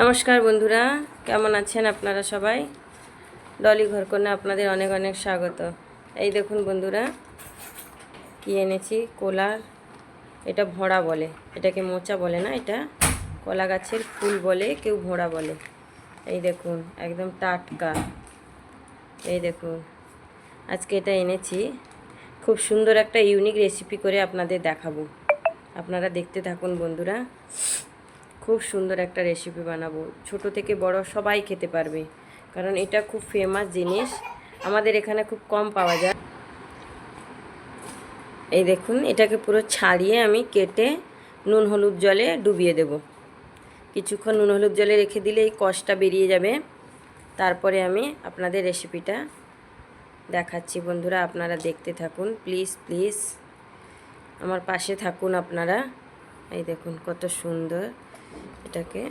নমস্কার বন্ধুরা, কেমন আছেন আপনারা সবাই? ডলি ঘরকন্যা আপনাদের অনেক অনেক স্বাগত। এই দেখুন বন্ধুরা, কি এনেছি? কোলার, এটা ভোঁড়া বলে। এটাকে মোচা বলে না এটা? কলা গাছের ফুল বলে, কেউ ভোঁড়া বলে। এই দেখুন, একদম টাটকা। এই দেখুন, আজকে এটা এনেছি। খুব সুন্দর একটা ইউনিক রেসিপি করে আপনাদের দেখাবো। আপনারা দেখতে থাকুন বন্ধুরা। খুব সুন্দর একটা রেসিপি বানাবো। ছোট থেকে বড় সবাই খেতে পারবে। কারণ এটা খুব ফেমাস জিনিস। আমাদের এখানে খুব কম পাওয়া যায়। এই দেখুন, এটাকে পুরো ছাড়িয়ে আমি কেটে নুন হলুদ জলে ডুবিয়ে দেব। কিছুক্ষণ নুন হলুদ জলে রেখে দিলে এই কষটা বেরিয়ে যাবে। তারপরে আমি আপনাদের রেসিপিটা দেখাচ্ছি বন্ধুরা, আপনারা দেখতে থাকুন। প্লিজ প্লিজ আমার পাশে থাকুন আপনারা। এই দেখুন, কত সুন্দর। এটাকে।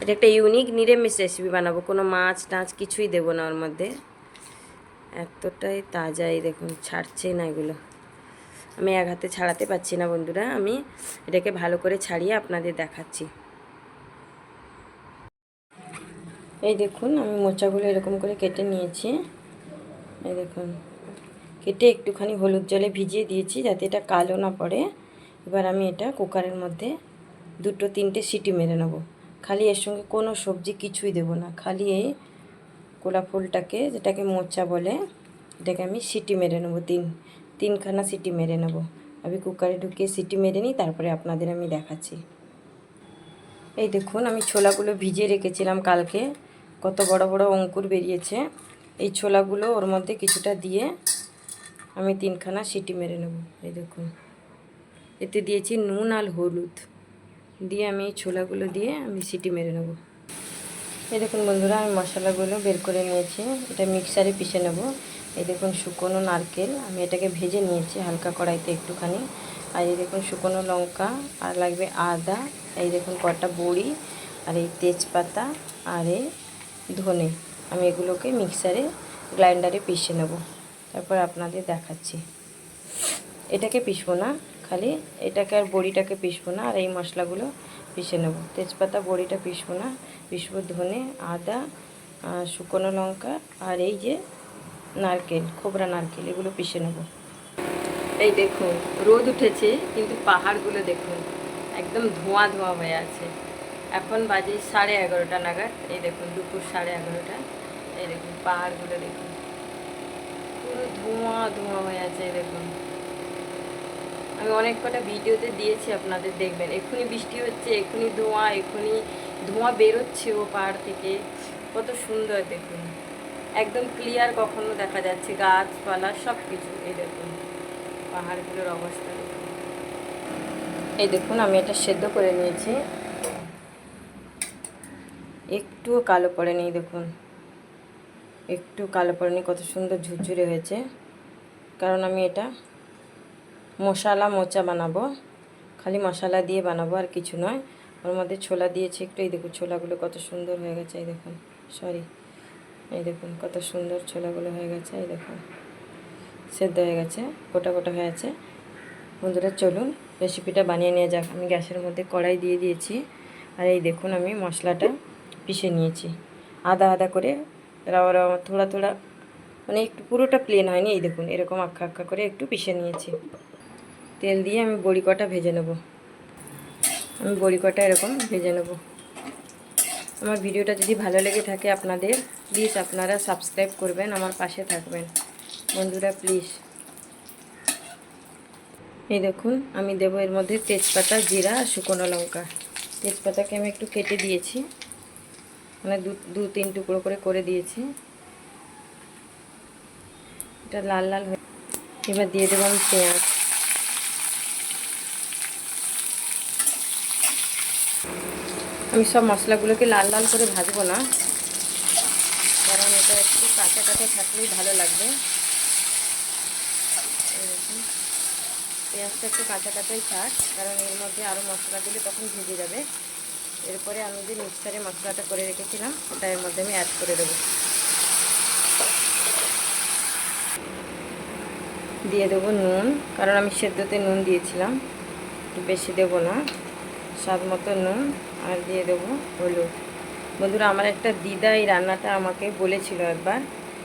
এটা একটা ইউনিক নিরামিষ রেসিপি বানাবো। কোনো মাছ টাছ কিছুই দেবো না ওর মধ্যে। এতটাই তাজাই দেখুন ছাড়ছেই না এগুলো। আমি এক হাতে ছাড়াতে পারছি না বন্ধুরা, আমি এটাকে ভালো করে ছাড়িয়ে আপনাদের দেখাচ্ছি। এই দেখুন, আমি মোচাগুলো এরকম করে কেটে নিয়েছি। এই দেখুন, কেটে একটুখানি হলুদ জলে ভিজিয়ে দিয়েছি যাতে এটা কালো না পড়ে। এবার আমি এটা কুকারের মধ্যে দুটো তিনটে সিটি মেরে নেব। খালি এর সঙ্গে কোনো সবজি কিছুই দেব না। খালি এই কোলা ফুলটাকে, যেটাকে মোচা বলে, এটাকে আমি সিটি মেরে নেব। তিন, তিনখানা সিটি মেরে নেব। আমি কুকারে ঢুকিয়ে সিটি মেরে নিই, তারপরে আপনাদের আমি দেখাচ্ছি। এই দেখুন, আমি ছোলাগুলো ভিজিয়ে রেখেছিলাম কালকে। কত বড় বড় অঙ্কুর বেরিয়েছে। এই ছোলাগুলো ওর মধ্যে কিছুটা দিয়ে আমি তিনখানা সিটি মেরে নেব। এই দেখুন, এতে দিয়েছি নুন আর হলুদ। দিয়ে আমি এই ছোলাগুলো দিয়ে আমি সিটি মেরে নেব। এই দেখুন বন্ধুরা, আমি মশলাগুলো বের করে নিয়েছি। এটা মিক্সারে পিষে নেব। এই দেখুন শুকনো নারকেল, আমি এটাকে ভেজে নিয়েছি হালকা কড়াইতে একটুখানি। আর এই দেখুন শুকনো লঙ্কা, আর লাগবে আদা, এই দেখুন কটা বড়ি, আর এই তেজপাতা, আর এই ধনে। আমি এগুলোকে মিক্সারে, গ্রাইন্ডারে পিষে নেব। তারপর আপনাদের দেখাচ্ছি। এটাকে পিষবো না। খালি, এটাকে আর বড়িটাকে পিসবো না, আর এই মশলাগুলো পিষে নেব। তেজপাতা, বড়িটা পিসবো না পিসবো ধনে, আদা শুকনো লঙ্কা, আর এই যে নারকেল, খোবরা নারকেল, এগুলো পিষে নেব। এই দেখুন, রোদ উঠেছে, কিন্তু পাহাড়গুলো দেখুন, একদম ধোঁয়া ধোঁয়া হয়ে আছে। এখন বাজে সাড়ে এগারোটা নাগাদ, এই দেখুন, দুপুর সাড়ে এগারোটা, এই দেখুন, পাহাড়গুলো দেখুন, পুরো ধোঁয়া ধোঁয়া হয়ে আছে, এই দেখুন। আমি অনেক কটা ভিডিওতে দিয়েছি আপনাদের দেখবেন। এক্ষুনি বৃষ্টি হচ্ছে, এক্ষুনি ধোঁয়া এক্ষুনি ধোঁয়া বেরোচ্ছে ও পাহাড় থেকে। কত সুন্দর দেখুন। একদম ক্লিয়ার কখনো দেখা যাচ্ছে। গাছপালা সব কিছু এই দেখুন। পাহাড়গুলোর অবস্থা এই দেখুন, আমি এটা সেদ্ধ করে নিয়েছি। একটুও কালো পড়েনি দেখুন। একটু কালো পড়েনি, কত সুন্দর ঝুরঝুরে হয়েছে। কারণ আমি এটা মশলা মোচা বানাবো। খালি মশলা দিয়ে বানাবো আর কিছু নয়। ওর মধ্যে ছোলা দিয়েছি একটু। এই দেখুন, ছোলাগুলো কত সুন্দর হয়ে গেছে, এই দেখুন। সরি এই দেখুন, কত সুন্দর ছোলাগুলো হয়ে গেছে, এই দেখুন। সেদ্ধ হয়ে গেছে, গোটা গোটা হয়ে আছে। বন্ধুরা, চলুন রেসিপিটা বানিয়ে নিয়ে যাক। আমি গ্যাসের মধ্যে কড়াই দিয়ে দিয়েছি। আর এই দেখুন, আমি মশলাটা পিষে নিয়েছি। আদা আদা করে রাওয়া রাওয়া, থোড়া থোড়া মানে একটু পুরোটা প্লেন হয়নি, এই দেখুন। এরকম আক্কা আক্কা করে একটু পিষে নিয়েছি। তেল দিয়ে আমি বড়ি কটা ভেজে নেব। আমি বড়ি কটা এরকম ভেজে নেব। আমার ভিডিওটা যদি ভালো লেগে থাকে আপনাদের প্লিজ আপনারা সাবস্ক্রাইব করবেন, আমার পাশে থাকবেন। বন্ধুরা প্লিজ এই দেখুন, আমি দেবো এর মধ্যে তেজপাতা, জিরা আর শুকনো লঙ্কা। তেজপাতাকে আমি একটু কেটে দিয়েছি। মানে দু দু, তিন টুকরো করে করে দিয়েছি। এটা লাল লাল হয়ে এবার দিয়ে দেবো আমি পেঁয়াজ। আমি সব মশলাগুলোকে লাল লাল করে ভাজবো না। কারণ এটা একটু কাঁচা কাঁচা থাকলেই ভালো লাগবে। পেঁয়াজটা একটু কাঁচা কাঁচাই থাক, কারণ এর মধ্যে আরও মশলা দিলে তখন ভেজে যাবে। এরপরে আমি যে মিক্সারে মশলাটা করে রেখেছিলাম, ওটা এর মধ্যে আমি অ্যাড করে দেবো। দিয়ে দেবো নুন, কারণ আমি সেদ্ধতে নুন দিয়েছিলাম। একটু বেশি দেবো না। স্বাদ মতো নুন। আর দিয়ে দেবো হলুদ। বন্ধুরা, আমার একটা দিদা এই রান্নাটা আমাকে বলেছিল একবার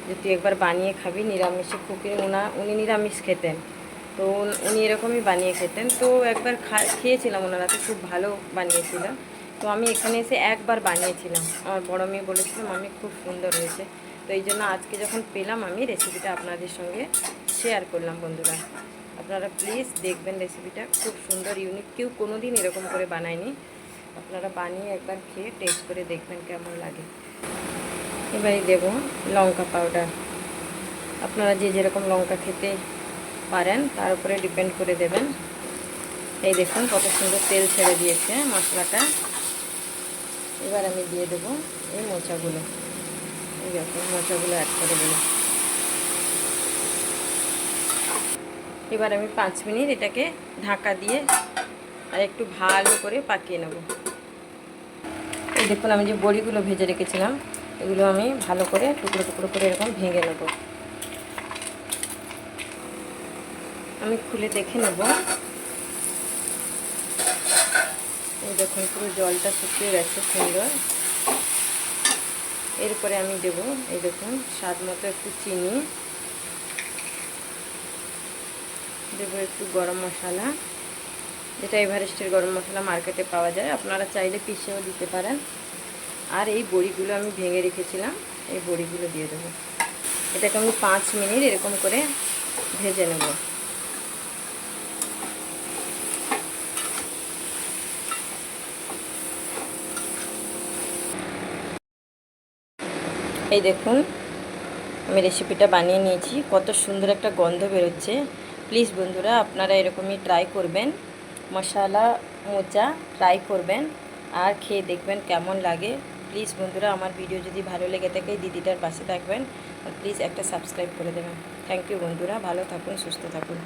যে তুই একবার বানিয়ে খাবি, নিরামিষে খুকির উনা, উনি নিরামিষ খেতেন। তো উনি এরকমই বানিয়ে খেতেন। তো একবার খেয়েছিলাম ওনারা, তো খুব ভালো বানিয়েছিল। তো আমি এখানে এসে একবার বানিয়েছিলাম। আমার বড় মেয়ে বলেছিলাম আমি খুব সুন্দর হয়েছে। তো এই জন্য আজকে যখন পেলাম আমি রেসিপিটা আপনাদের সঙ্গে শেয়ার করলাম বন্ধুরা। আপনারা প্লিজ দেখবেন রেসিপিটা। খুব সুন্দর, ইউনিক। কেউ কোনো দিন এরকম করে বানায়নি। আপনারা বানিয়ে একবার খেয়ে টেস্ট করে দেখবেন কেমন লাগে। এবারে দেব লঙ্কা পাউডার আপনারা যে যেরকম লঙ্কা খেতে পারেন, তার উপরে ডিপেন্ড করে দেবেন। এই দেখুন কত সুন্দর তেল ছেড়ে দিয়েছে মশলাটা। এবার আমি দিয়ে দেবো এই মোচাগুলো। এই দেখুন মোচাগুলো অ্যাড করে দেবো এবার আমি পাঁচ মিনিট এটাকে ঢাকা দিয়ে আর একটু ভালো করে পাকিয়ে নেব। এই দেখুন, আমি যে বড়িগুলো ভেজে রেখেছিলাম, এগুলো আমি ভালো করে টুকরো টুকরো করে এরকম ভেঙে নেব। আমি খুলে দেখে নেব। এই দেখুন, পুরো জলটা শুকিয়ে গেছে সুন্দর। এরপরে আমি দেব, এই দেখুন, স্বাদ মতো একটু চিনি। দেবো একটু গরম মশলা। যেটা এভারেস্টের গরম মশলা মার্কেটে পাওয়া যায়, আপনারা চাইলে পিষেও দিতে পারেন। আর এই বড়িগুলো আমি ভেঙে রেখেছিলাম, এই বড়িগুলো দিয়ে দেবো। এটাকে আমি পাঁচ মিনিট এরকম করে ভেজে নেব। এই দেখুন, আমি রেসিপিটা বানিয়ে নিয়েছি। কত সুন্দর একটা গন্ধ বেরোচ্ছে। প্লিজ বন্ধুরা, আপনারা এরকমই ট্রাই করবেন। মশলা, মোচা ট্রাই করবেন আর খেয়ে দেখবেন কেমন লাগে। প্লিজ বন্ধুরা, আমার ভিডিও যদি ভালো লেগে থাকে, দিদিটার পাশে থাকবেন। প্লিজ একটা সাবস্ক্রাইব করে দেবেন। থ্যাংক ইউ বন্ধুরা, ভালো থাকুন, সুস্থ থাকুন।